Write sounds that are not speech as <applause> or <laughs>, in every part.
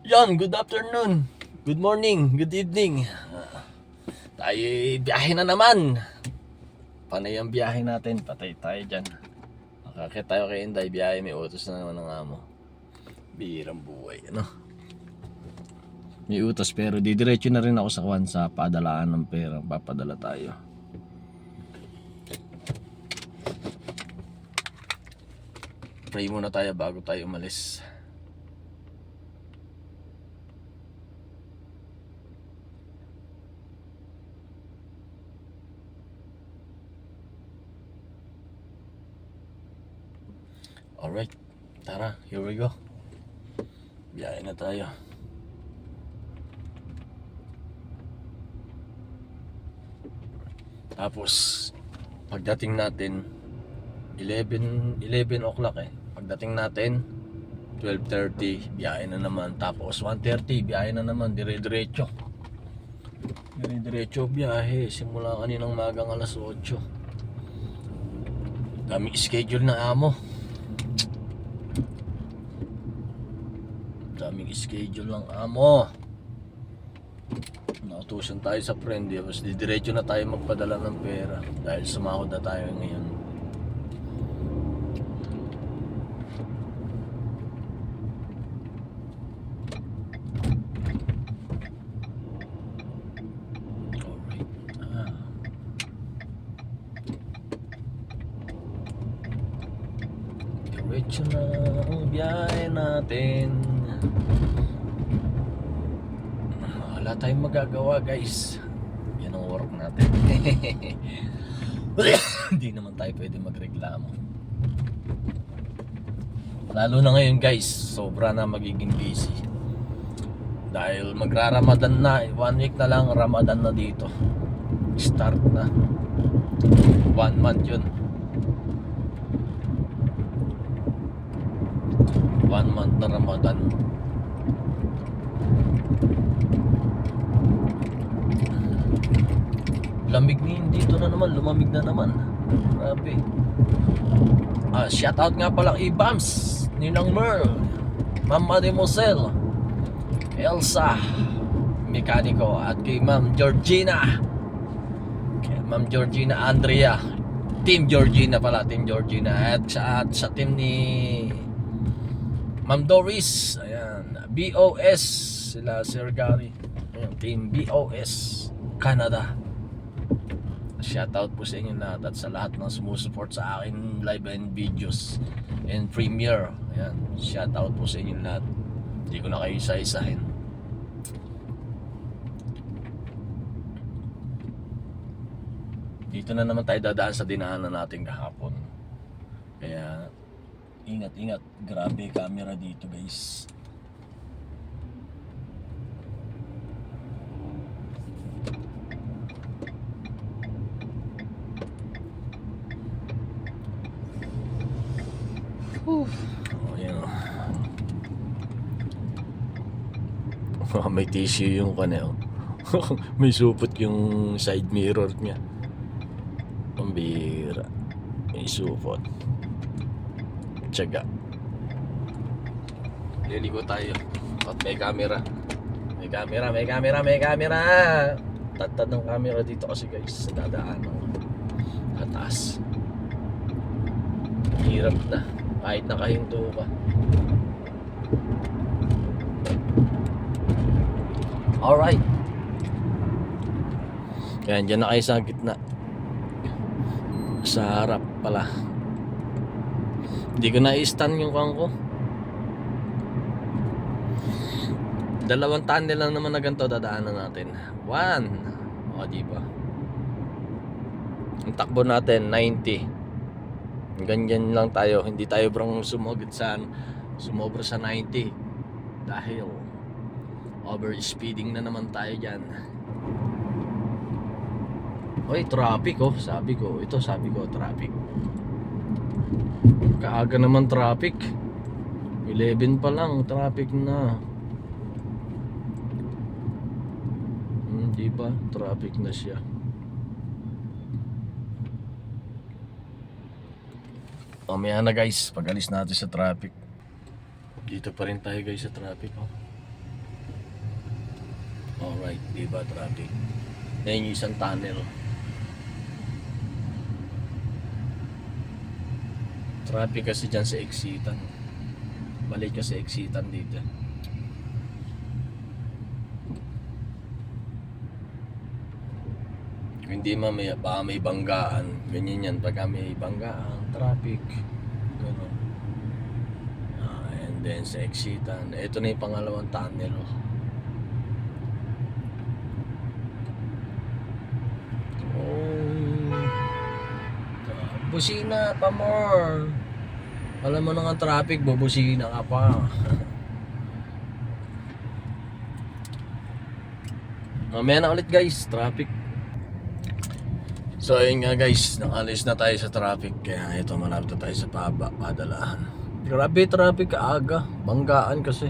Yan, good afternoon. Good morning, good evening. Ah, tayo biyahe na naman. Panay ang biyahe natin, patay tayo dyan. Makakit tayo kay Inday, biyahe may utos na naman ng amo. Birang buhay, ano? May utos pero didiretso na rin ako sa kwan sa padalaan ng pera. Papadala tayo. Pray muna tayo bago tayo umalis. Alright, tara, here we go. Biyahe na tayo. Tapos, pagdating natin, 11, 11 o'clock eh. Pagdating natin, 12.30, biyahe na naman. Tapos, 1.30, biyahe na naman, dire-diretso. Dire-diretso biyahe, simula kaninang magang alas 8. Daming schedule na amo. Daming schedule ng amo. Nautusan tayo sa friend, eh. tapos didiretso na tayo magpadala ng pera dahil sumahod na tayo ngayon. Ah. Diretso na ang biyahe natin. Wala tayong magagawa guys. Yan ang work natin. <laughs> Hindi naman tayo pwede magreklamo. Lalo na ngayon guys, sobra na magiging busy. Dahil magra-Ramadan na, one week na lang Ramadan na dito. Start na. One month yun. One month na Ramadan. Lamig ni dito na naman, lumamig na naman. Grabe. Ah, shout out nga pala kay Bams, Ninang Merl, Ma'am Mademoiselle, Elsa, mekaniko at kay Ma'am Georgina. Kay Ma'am Georgina Andrea. Team Georgina pala, Team Georgina. At sa, at sa team ni Ma'am Doris, ayan, BOS, sila Sir Gary. Ayan, team BOS, Canada. Shoutout po sa inyo lahat at sa lahat ng sumusuport sa akin live and videos and premiere. Ayan, shoutout po sa inyo lahat. Hindi ko na kayo isa-isahin. Dito na naman tayo dadaan sa dinaanan natin kahapon. Kaya ingat ingat grabe camera dito guys oh yan oh. may tissue yung kanya oh. <laughs> may supot yung side mirror niya pambira may supot Tiyaga. Liligo tayo. At may camera. May camera, may camera, may camera. Tatad ng camera dito kasi guys sa dadaan ng atas. Hirap na. Kahit nakahinto ka. Alright. Kaya dyan na kayo sa gitna. Sa harap pala. Hindi ko na-stun yung kang ko. Dalawang tunnel lang naman na ganito dadaanan natin. One. O, di ba? Ang takbo natin, 90. Ganyan lang tayo. Hindi tayo brang sumugod sa sumobra sa 90. Dahil over speeding na naman tayo dyan. Oy, traffic oh. Sabi ko, ito sabi ko, traffic. Kaaga naman traffic. 11 pa lang, traffic na. Hmm, di ba? Traffic na siya. Mamaya na guys, pag alis natin sa traffic. Dito pa rin tayo guys sa traffic. Oh. Alright, di ba traffic? Yan yung isang tunnel. Traffic kasi dyan sa exitan. Balik ka sa exitan dito. Hindi man may, baka may banggaan. Ganyan yan pagka may banggaan, traffic. Ganun. Ah, and then sa exitan. Ito na yung pangalawang tunnel. Oh. Busina pa more. Alam mo na nga traffic, bubusina ka pa. <laughs> Mamaya na ulit guys, traffic. So ayun nga guys, nakalis na tayo sa traffic kaya ito malapit na tayo sa paba, padalahan. Grabe traffic aga, banggaan kasi.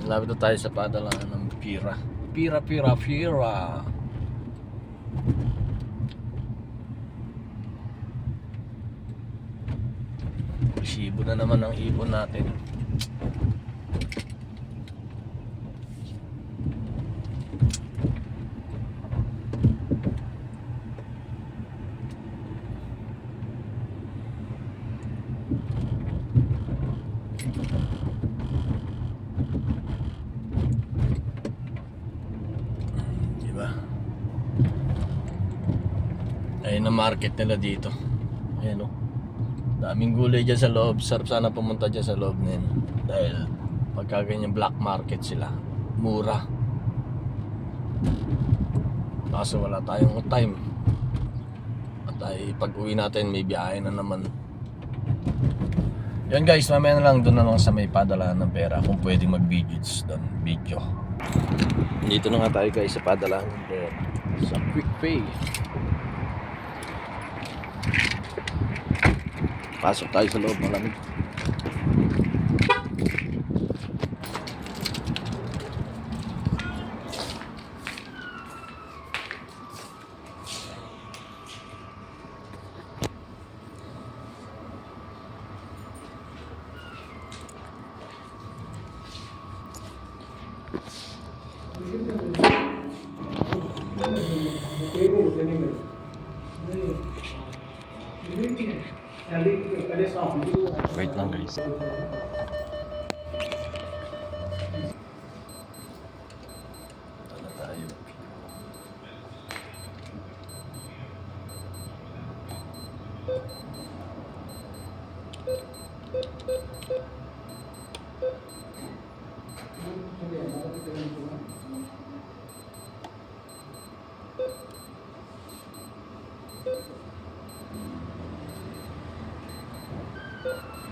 Malapit na tayo sa padalahan ng Pira. Pira, Pira, Pira. Resibo na naman ang ipon natin. Di ba? Ayun ang market nila dito. Ayan o. Daming gulay dyan sa loob. Sarap sana pumunta dyan sa loob na yun. Dahil pagka ganyan black market sila. Mura. Kaso wala tayong time. At ay pag uwi natin may biyahe na naman. Yan guys, mamaya na lang doon na lang sa may padalahan ng pera kung pwedeng mag-videos doon. Video. Dito na nga tayo guys sa padalahan ng pera. Sa Quick Pay. Pasok tayo sa loob malamig. Wait lang guys. Ito na tayo.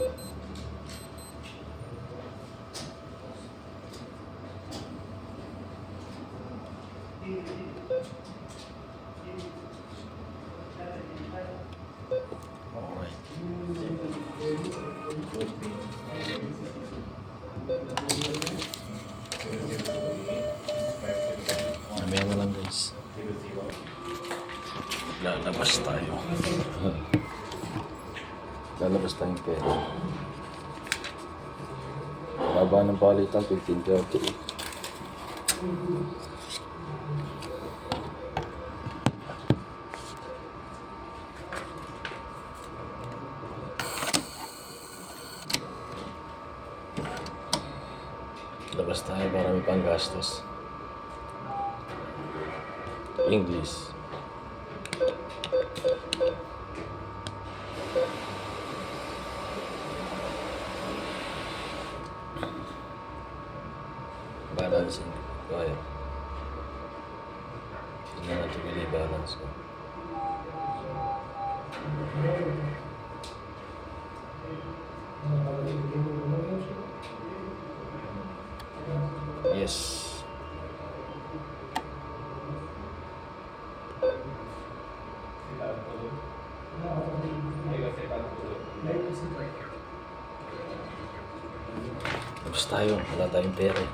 Okay. Guys. Lalabas tayo. Lalabas tayong pera. Baba ng palitan, 15.38. Labas tayo para may panggastos. English. Balancing. Kaya. Tingnan natin kung may balance ko. Yes. Tapos tayo, wala tayong pera eh.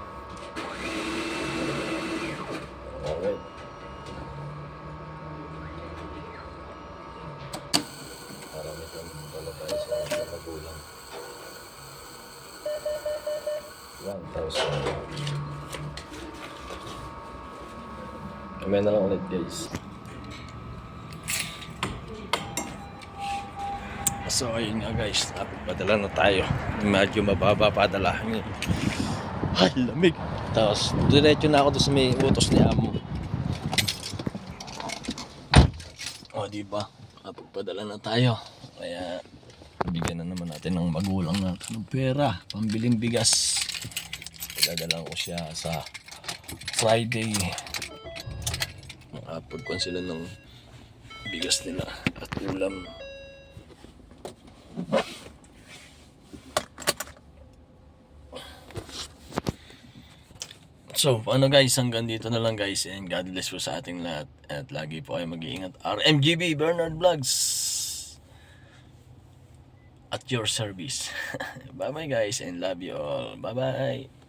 Alright. Para may pala tayo sa sa magulang. 1,000. Kamay na lang ulit guys. So ayun nga guys, padala na tayo. Medyo mababa padala. Ay, lamig. Tapos diretso na ako doon sa may utos ni Amo. O, di ba? Kapagpadala na tayo. Kaya bigyan na naman natin ng magulang natin ng pera, pambiling bigas. Padadala ko siya sa Friday. Makapagkuhan sila ng bigas nila at ulam. So, ano guys, hanggang dito na lang guys and God bless po sa ating lahat at lagi po kayo mag-iingat. RMGB Bernard Vlogs at your service. <laughs> Bye bye guys and love you all. Bye bye.